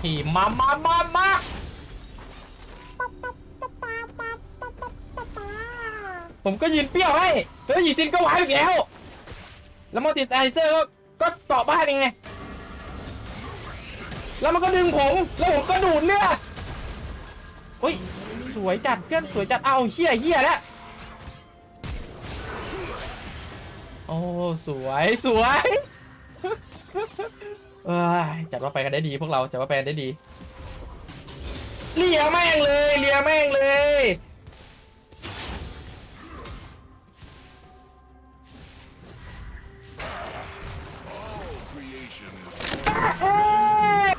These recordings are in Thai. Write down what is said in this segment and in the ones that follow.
ทีมามามามาผมก็ยืนเปรี้ยวให้แล้วยีซินก็วายอีกแล้ว แล้วมอติสไอเซอร์ก็ก็เกาะบ้านยังไง แล้วมันก็ดึงผม แล้วผมก็ดูดเลือดอุ้ย สวยจัดเพื่อนสวยจัด เอาเฮียเฮียแล้ว โอ้ สวย สวย เอ้ยจัดว่าไปกันได้ดีพวกเราจัดว่าไปกันได้ดีเลียแม่งเลยเลียแม่งเลย Creation is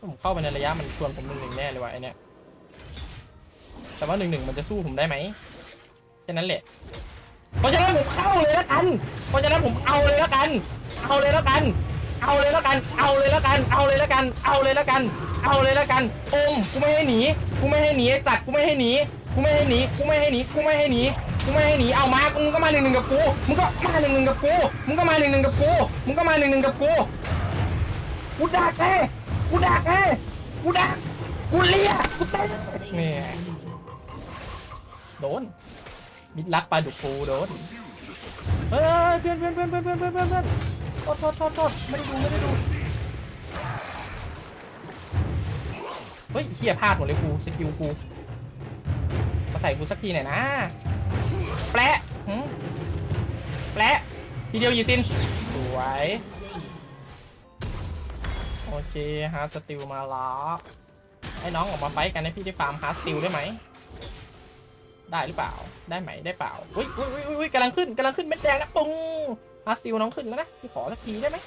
ผมเข้าไปในระยะมันชวนผมหนึ่งหนึ่งแน่เลยว่ะไอเนี้ยแต่ว่าหนึ่งหนึ่งมันจะสู้ผมได้ไหมแค่นั้นแหละ เพราะฉะนั้นผมเข้าเลยแล้วกัน เพราะฉะนั้นผมเอาเลยแล้วกัน เอาเลยแล้วกัน เอาเลยแล้วกัน เอาเลยแล้วกัน เอาเลยแล้วกัน เอาเลยแล้วกัน เอาเลยแล้วกันอมกูไม่ให้หนี กูไม่ให้หนีไอ้สัตว์ กูไม่ให้หนี กูไม่ให้หนี กูไม่ให้หนี กูไม่ให้หนี กูไม่ให้หนี เอามากูก็มาหนึ่งหนึ่งกับกู มึงก็มาหนึ่งหนึ่งกับกู มึงก็มาหนึ่งหนึ่งกับกู มึงก็มาหนึ่งหนึ่งกับกู กูด่าเอ้กูด่าเอ้กูด่ากูเลี้ยกูเต้นนี่โดน มิดลักปลาดุกฟูโดน เฮ้ยเพื่อนเพื่อนเพื่อนเพื่อนเพื่อนเพื่อน โทษโทษโทษโทษไม่ได้ดูไม่ได้ดู เฮ้ยเฮียพลาดหมดเลยกูสกิลกูมาใส่กูสักทีหน่อยนะ แปะแปะทีเดียวยีซิน สวย โอเคฮาร์ดสติลมาแล้วให้น้องออกมาไฟกันให้พี่ได้ฟาร์มฮาร์ดสติลได้ไหม ได้หรือเปล่า ได้ไหมได้เปล่า อุ้ยอุ้ยอุ้ยอุ้ยกำลังขึ้นกำลังขึ้นเม็ดแดงนะปุ้ง ฮาร์ดสติลน้องขึ้นแล้วนะพี่ขอสักทีได้ไหม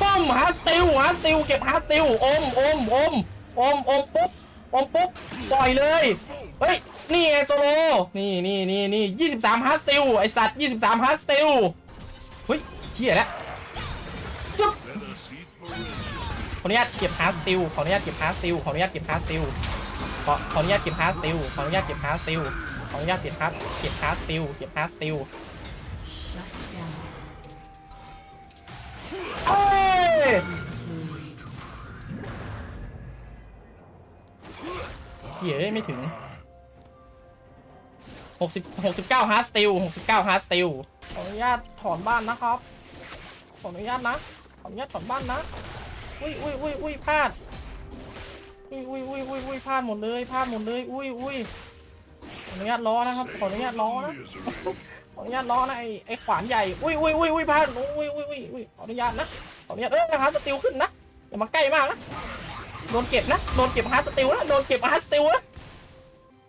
ป้อมฮาร์ดสติลฮาร์ดสติลเก็บฮาร์ดสติลอมอมอมอมอมปุ๊บอมปุ๊บปล่อยเลยเฮ้ยนี่ไงโซโลนี่นี่นี่นี่ยี่สิบสามฮาร์ดสติลไอสัตว์ยี่สิบสามฮาร์ดสติลเฮ้ยเฮียแล้วซุบ let us eat voraciously. ขออนุญาตเก็บฮาร์ดสติลขออนุญาตเก็บฮาร์ดสติลขออนุญาตเก็บฮาร์ดสติลขอขออนุญาตเก็บฮาร์ดสติลขออนุญาตเก็บฮาร์ดสติลขออนุญาตเก็บฮาร์ดเก็บฮาร์ดสติลเก็บฮาร์ดสติล เอ้ยเหี้ยไม่ถึงหกสิบหกสิบเก้าฮาร์ดสติลหกสิบเก้าฮาร์ดสติลขออนุญาตถอนบ้านนะครับ ขออนุญาตนะ ขออนุญาตถอนบ้านนะ อุ้ยอุ้ยอุ้ยอุ้ยพลาด อุ้ยอุ้ยอุ้ยอุ้ยอุ้ยพลาดหมดเลยพลาดหมดเลย อุ้ยอุ้ยขออนุญาตล้อนะครับ ขออนุญาตล้อนะ ออนุญาตล้อนะไอไอขวานใหญ่ อุ้ยอุ้ยอุ้ยอุ้ยพลาดอุ้ยอุ้ยอุ้ยอุ้ยขออนุญาตนะขออนุญาตเอ้ยฮาร์ดสติลขึ้นนะอย่ามาใกล้มากนะโดนเก็บนะโดนเก็บฮาร์ดสติลนะโดนเก็บฮาร์ดสติลนะ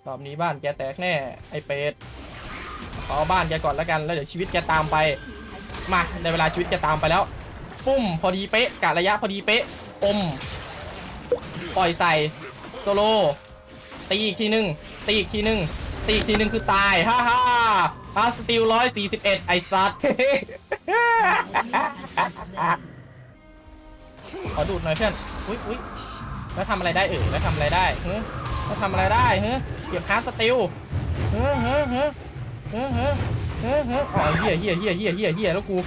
รอบนี้บ้านแกแตกแน่ไอเป็ดขอบ้านแกก่อนแล้วกันแล้วเดี๋ยวชีวิตแกตามไป มาในเวลาชีวิตแกตามไปแล้ว ปุ้มพอดีเป๊ะกะระยะพอดีเป๊ะอมปล่อยใส่โซโลตีอีกทีหนึงตีอีกทีหนึงตีอีกทีหนึงคือตายฮ่าฮ่าพาสติลร้อยสี่สิบเอ็ดไอสัตว์ขอดูดหน่อยเพื่อน อุ้ยอุ้ยแล้วทำอะไรได้เอ่ยแล้วทำอะไรได้เฮ้ยแล้วทำอะไรได้เฮ้ยเก็บฮาร์ดสติลเฮ้ยเฮ้ยเฮ้ยเฮ้ยเฮ้ยเฮ้ยเฮ้ยอ๋อเฮียเฮียเฮียเฮียเฮียเฮียแล้วกู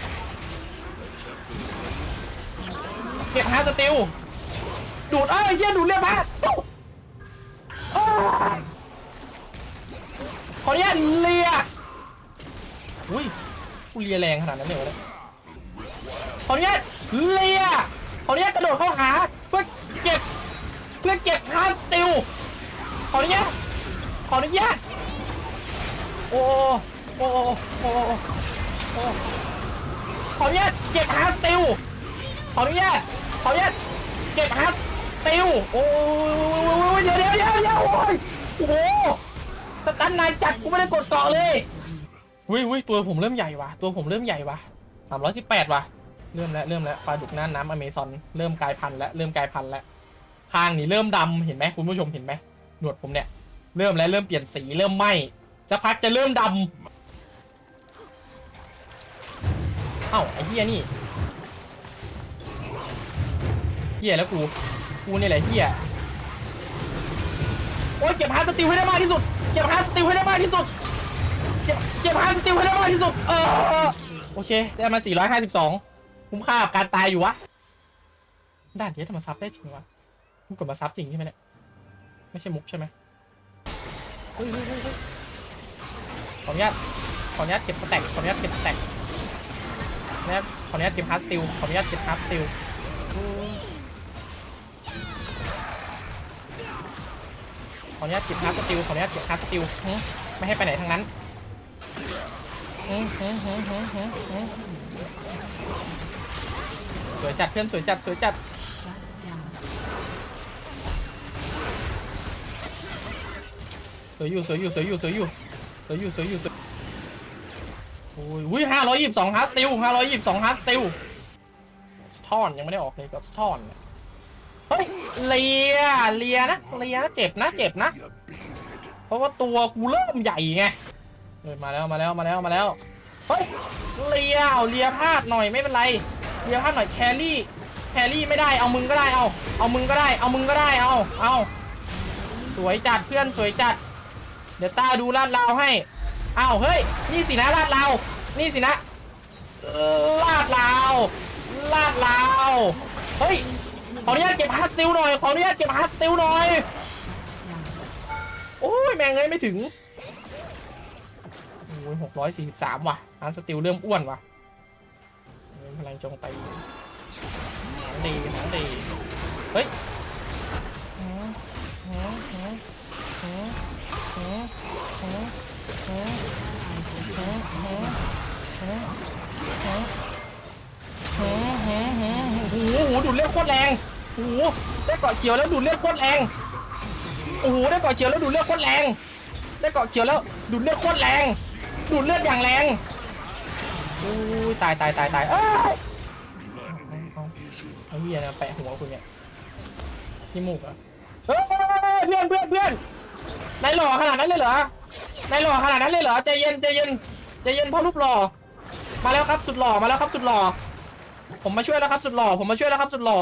เก็บฮาร์ดสติลดูดเอ้ยเชี่ยดูดเลือดมาเอ้ยขออนุญาตเลีย อุ้ยกูเลียแรงขนาดนั้นเลยวะเนี่ยขออนุญาตเลียขออนุญาตกระโดดเข้าหาเพื่อเก็บเพื่อเก็บฮาร์ดสติลขออนุญาตขออนุญาตโอ้โอ้โอ้โอ้โอขออนุญาตเก็บฮาร์ดสติลขออนุญาตขออนุญาตเก็บฮัตสติลโอ้ยเดี๋ยวเดี๋ยวเดี๋ยวเดี๋ยวโอ้ยโอ้โหสตันนายจัดกูไม่ได้กดเกาะเลย วิวิตัวผมเริ่มใหญ่ว่ะตัวผมเริ่มใหญ่ว่ะสามร้อยสิบแปดว่ะเริ่มแล้วเริ่มแล้วปลาดุกน้าน้ำอเมซอนเริ่มกลายพันธุ์แล้วเริ่มกลายพันธุ์แล้วคางนี่เริ่มดำเห็นไหมคุณผู้ชมเห็นไหมหนวดผมเนี่ย เริ่มแล้วเริ่มเปลี่ยนสีเริ่มไหมสักพักจะเริ่มดำเอ้าไอ้เหี้ยนี่เฮียแล้วกูกูนี่แหละเฮียโอ้ยเก็บฮาร์ดสติลให้ได้มากที่สุดเก็บฮาร์ดสติลให้ได้มากที่สุด เก็บเก็บฮาร์สติลให้ได้มากที่สุด เออ โอเค ได้มา 452 คุ้มค่ากับการตายอยู่วะด้านเดียวทำไมซับได้จริงวะมึงกดมาซับจริงใช่ไหมเนี่ย ไม่ใช่มุกใช่ไหมขออนุญาต ขออนุญาตเก็บสแต็กขออนุญาตเก็บสแต็กขออนุญาตขออนุญาตเก็บฮาร์ดสติลขออนุญาตเก็บฮาร์ดสติลขออนุญาตเก็บฮาร์ดสติลขออนุญาตเก็บฮาร์ดสติลไม่ให้ไปไหนทั้งนั้น สวยจัดเพื่อนสวยจัดสวยจัดสวยอยู่สวยอยู่สวยอยู่สวยอยู่สวยอยู่สวยอยู่โอ้ยอุ้ยห้าร้อยยี่สิบสองฮาร์สติลห้าร้อยยี่สิบสองฮาร์สติลสะท้อนยังไม่ได้ออกเลยก็สะท้อนเนี่ยเฮ้ยเลียเลียนะเลียนะเจ็บนะเจ็บนะ เพราะว่าตัวกูเริ่มใหญ่ไง เฮ้ยมาแล้วมาแล้วมาแล้วมาแล้วเฮ้ยเลียเอาเลียพลาดหน่อยไม่เป็นไรเลียพลาดหน่อยแครี่แครี่ไม่ได้เอามึงก็ได้เอาเอามึงก็ได้เอามึงก็ได้เอาเอาสวยจัดเพื่อนสวยจัด เดี๋ยวตาดูลาดลาวให้อ้าวเฮ้ยนี่สินะลาดลาวนี่สินะลาดลาวลาดลาวเฮ้ยขออนุญาตเก็บฮาร์ดสติลหน่อยขออนุญาตเก็บฮาร์ดสติลหน่อยโอ้ยแม่งเอ้ยไม่ถึง โอ้ยหกร้อยสี่สิบสามว่ะอันสติลเริ่มอ้วนว่ะพลังจงไปดีนะดีเฮ้ยโอ้โหดูดเลือดโคตรแรงโอ้โหได้เกาะเขียวแล้วดูดเลือดโคตรแรงโอ้โหได้เกาะเขียวแล้วดูดเลือดโคตรแรงได้เกาะเขียวแล้วดูดเลือดโคตรแรง ดูดเลือดอย่างแรงโอ้ยตายตายตายตายเอ้ยเอาเอาเอาเหี้ยนะแปะหัวคุณเนี่ยที่มูกเหรอะเฮ้ยเพื่อนเพื่อนเพื่อนนายหล่อขนาดนั้นเลยเหรอนายหล่อขนาดนั้นเลยเหรอใจเย็นใจเย็นใจเย็นพ่อรูปหล่อมาแล้วครับสุดหล่อมาแล้วครับสุดหล่อผมมาช่วยแล้วครับสุดหล่อผมมาช่วยแล้วครับสุดหล่อ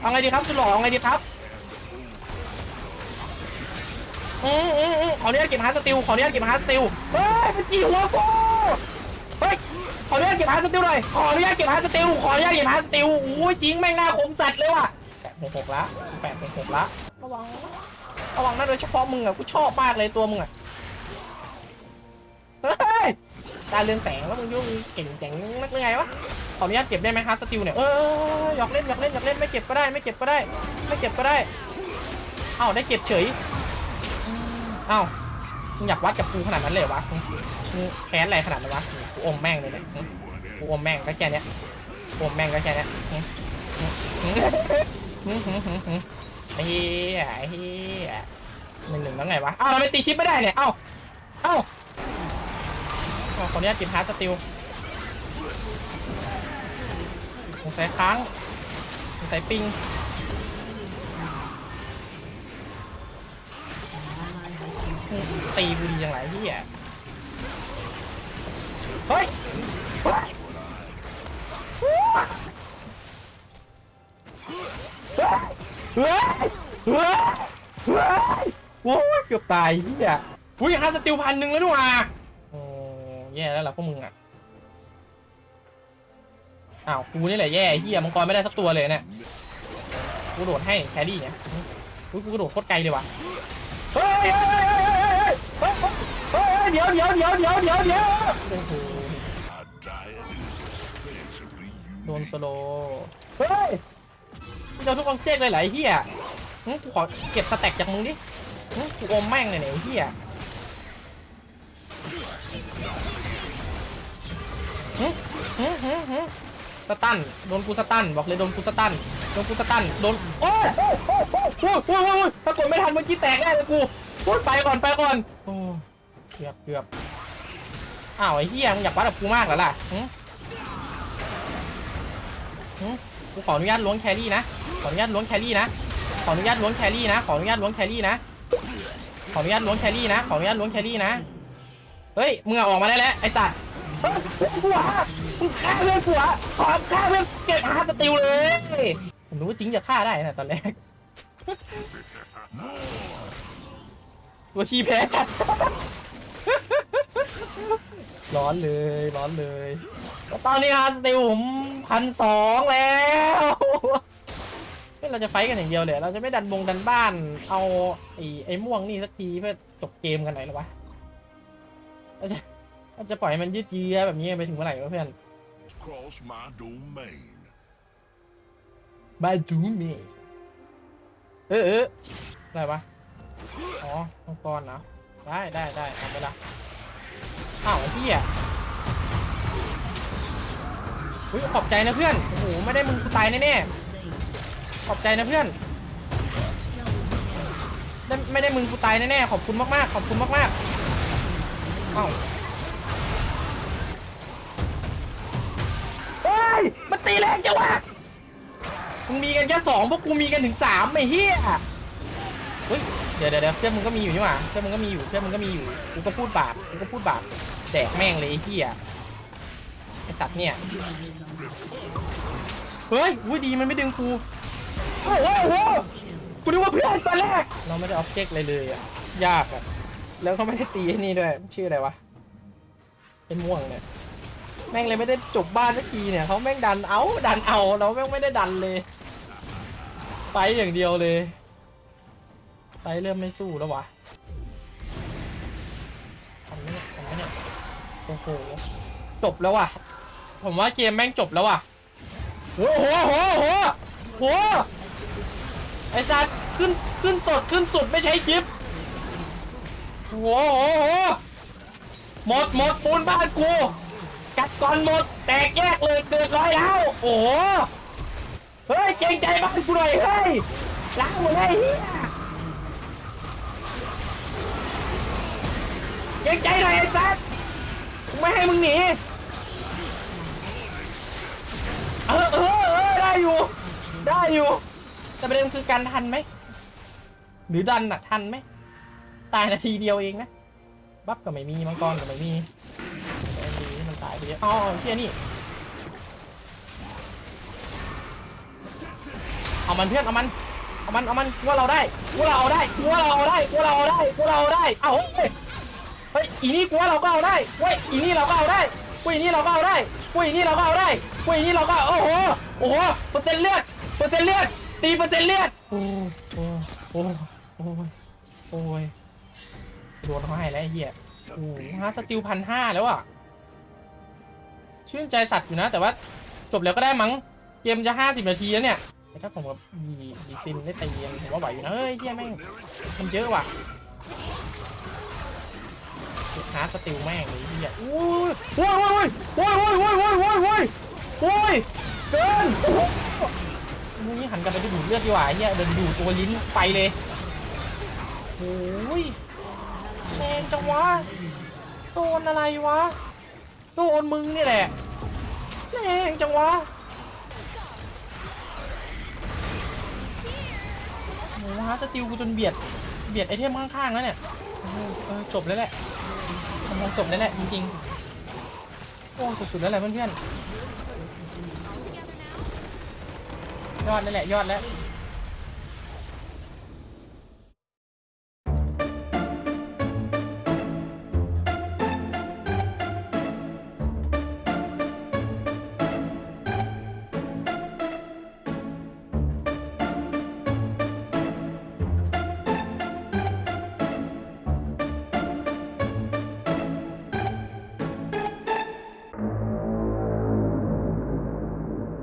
เอาไงดีครับสุดหล่อเอาไงดีครับ อืมอืมอืมขออนุญาตเก็บฮาร์ดสติลขออนุญาตเก็บฮาร์ดสติลเฮ้ยมันจีหัวกูเฮ้ยขออนุญาตเก็บฮาร์ดสติลหน่อยขออนุญาตเก็บฮาร์ดสติลขออนุญาตเก็บฮาร์ดสติลโอ้ยจริงแม่งหน้าคมสัตว์เลยว่ะแปดหกหกละแปดหกหกละระวังระวังนะโดยเฉพาะมึงอะกูชอบมากเลยตัวมึงอะเฮ้ยตาเรืองแสงแล้วมึงยุ่งเก่งเจ๋งนักหรือไงวะขออนุญาตเก็บได้ไหมฮาร์ดสติลเนี่ยเออหยอกเล่นหยอกเล่นหยอกเล่นไม่เก็บก็ได้ไม่เก็บก็ได้ ไม่เก็บก็ได้เอ้าได้เก็บเฉย เอ้ามึงอยากวัดกับกูขนาดนั้นเลยวะมึงแค้นอะไรขนาดนั้นวะกูอมแม่งเลยเนี่ยกูอมแม่งก็แค่เนี้ยกูอมแม่งก็แค่เนี้ยไอ้เหี้ยไอ้เหี้ยหนึ่งหนึ่งแล้วไงวะอ้าวทำไมตีชิปไม่ได้เนี่ยเอ้าเอ้าขออนุญาตเก็บฮาร์ดสติลสงสัยค้างสงสัยปิง ตีกูดียังไงเหี้ยเฮ้ยเฮ้ยเฮ้ยเฮ้ยเฮ้ยเฮ้ยโอ้ยเกือบตายเฮียอุ้ยฮาสติลพันหนึ่งแล้วด้วยว่ะโอ้แย่แล้วล่ะพวกมึงอะอ้าวกูนี่แหละแย่เฮียมังกรไม่ได้สักตัวเลยเนี่ยกูโดดให้แครี่เนี่ยกูกระโดดโคตรไกลเลยว่ะเฮ้ย เดี๋ยวเดี๋ยวเดี๋ยวเดี๋ยวเดี๋ยวเดี๋ยวโอ้โหโดนสโลว์เฮ้ยมึงจะเอาทุกคนเจ๊กเลยเหรอไอ้เฮียหึกูขอเก็บสแต็กจากมึงดิหึกูอมแม่งเลยเนี่ยไอ้เฮียหึหึหึหึสตันโดนกูสตันบอกเลยโดนกูสตันโดนกูสตันโดนโอ้ยโอ้ยโอ้ยโอ้ยโอ้ยโอ้โอ้ยถ้ากดไม่ทันเมื่อกี้แตกแน่เลยกูพูดไปก่อนไปก่อนโอ้ กือบเกือบอ้าวไอ้เฮียมึงอยากวัดกับกูมากเหรอล่ะหึกูขออนุญาตล้วงแครี่นะ ขออนุญาตล้วงแครี่นะ ขออนุญาตล้วงแครี่นะ ขออนุญาตล้วงแครี่นะ ขออนุญาตล้วงแครี่นะ ขออนุญาตล้วงแครี่นะ เฮ้ย มึงอะออกมาได้แล้วไอสัตว์เฮ้ยเฮ้ยกูอะมึงฆ่าเพื่อนกูอะขอฆ่าเพื่อนเก็บฮาร์ดสติลเลยผมรู้ว่าจริงจะฆ่าได้นะตอนแรก ตัวชีแพ้จัด ร้อนเลยร้อนเลยตอนนี้ฮาร์ดสติลผมพันสองแล้วไม่เราจะไฟท์กันอย่างเดียวเลยเราจะไม่ดันบงดันบ้าน เอาไอ้ไอ้ม่วงนี่สักทีเพื่อจบเกมกันหน่อยหรอวะเราจะเราจะปล่อยให้มันยืดเยื้อแบบนี้ไปถึงเมื่อไหร่วะเพื่อน Cross my domain. บายดูมีเออเอออะไรวะ อ๋อมังกรเนาะได้ได้ได้เอาไปละ อ้าวไอ้เหี้ยเฮ้ยขอบใจนะเพื่อน โอ้โห ไม่ได้มึงกูตายแน่ๆ ขอบใจนะเพื่อนได้ไม่ได้มึงกูตายแน่ๆ ขอบคุณมากๆ ขอบคุณมากๆ เอ้าเฮ้ย มันตีแรงจังวะมึงมีกันแค่สองพวกกูมีกันถึงสามไอ้เหี้ยเฮ้ย เดี๋ยวเดี๋ยวเพื่อนมึงก็มีอยู่นี่หว่าเพื่อนมึงก็มีอยู่เพื่อนมึงก็มีอยู่กูก็พูดบาปกูก็พูดบาปแดกแม่งเลยไอ้เหี้ยไอสัตว์เนี่ยเฮ้ยอุ้ยดีมันไม่ดึงกูโอ้โหโอ้โหกูนึกว่าเพื่อนตอนแรกเราไม่ได้ออบเจกต์อะไรเลยอะยากอะแล้วก็ไม่ได้ตีไอ้นี่ด้วยชื่ออะไรวะเป็นม่วงเนี่ยแม่งเลยไม่ได้จบบ้านสักทีเนี่ยเขาแม่งดันเอาดันเอาเราแม่งไม่ได้ดันเลย ไปอย่างเดียวเลย ไปเริ่มไม่สู้แล้ววะทำไมเนี่ยทำเนี่ยโอ้โหจบแล้วว่ะ ผมว่าเกมแม่งจบแล้วว่ะโอ้โหโหโหโหไอสัตว์ขึ้นขึ้นสดขึ้นสุดไม่ใช้คลิปโอ้โหโหโหหมดหมดปูนบ้านกู กัดก่อนหมด แตกแยกเลยเกิดร้อยแล้ว โอ้โห เฮ้ย เกรงใจบ้านกูหน่อยเฮ้ยล้างหมดเลยเฮีย เกรงใจหน่อยไอ้สัสไม่ให้มึงหนีเออเออเออได้อยู่ ได้อยู่ แต่ประเด็นคือการทันไหม หรือดันน่ะทันไหม ตายนาทีเดียวเองนะ บัฟก็ไม่มี มังกรก็ไม่มีไอ้นี่มันตายไปเยอะอ๋อเชี่ยนี่ เอามันเพื่อน เอามัน เอามัน เอามันว่าเราได้ว่าเราเอาได้ว่าเราเอาได้ว่าเราเอาได้ว่าเราเอาได้ เอาเฮ้ย เฮ้ยอีนี่กูว่าเราก็เอาได้เว้ยอีนี่เราก็เอาได้กูอีนี่เราก็เอาได้กูอีนี่เราก็เอาได้กูอีนี่เราก็โอ้โหโอ้โหเปอร์เซ็นต์เลือดเปอร์เซ็นต์เลือดตีเปอร์เซ็นต์เลือดโอ้โหโอ้โหโอ้ยโอ้ยโดนเขาให้แล้วเหี้ยโอ้หฮาร์ดสติลพันห้าแล้วอะชื่นใจสัตว์อยู่นะ แต่ว่าจบแล้วก็ได้มั้งเกมจะห้าสิบนาทีแล้วเนี่ยแต่ถ้าผมกับดีดีซินได้ตียังผมว่าไหวอยู่นะเฮ้ยเฮียแม่งมันเยอะว่ะ ฮาร์ดสติลแม่งเลยเฮียโอ้ยโอ้ยโอ้ยโอ้ยโอ้ยโอ้ยโอ้ยโอ้ยโอ้ยโอ้ยเกินโอ้โหนี่หันกลับไปดูดเลือดดีกว่าเฮียเดินดูดตัวลิ้นไปเลยโอ้ยแรงจังวะโดนอะไรวะโดนมึงนี่แหละแรงจังวะโหฮาร์ดสติลกูจนเบียดเบียดไอเทมข้างๆแล้วเนี่ยโอ้โหเออจบแล้วแหละ มันจบแล้วแหละจริงๆ โอ้สุดๆแล้วแหละเพื่อนๆ ยอดนั่นแหละยอดแล้ว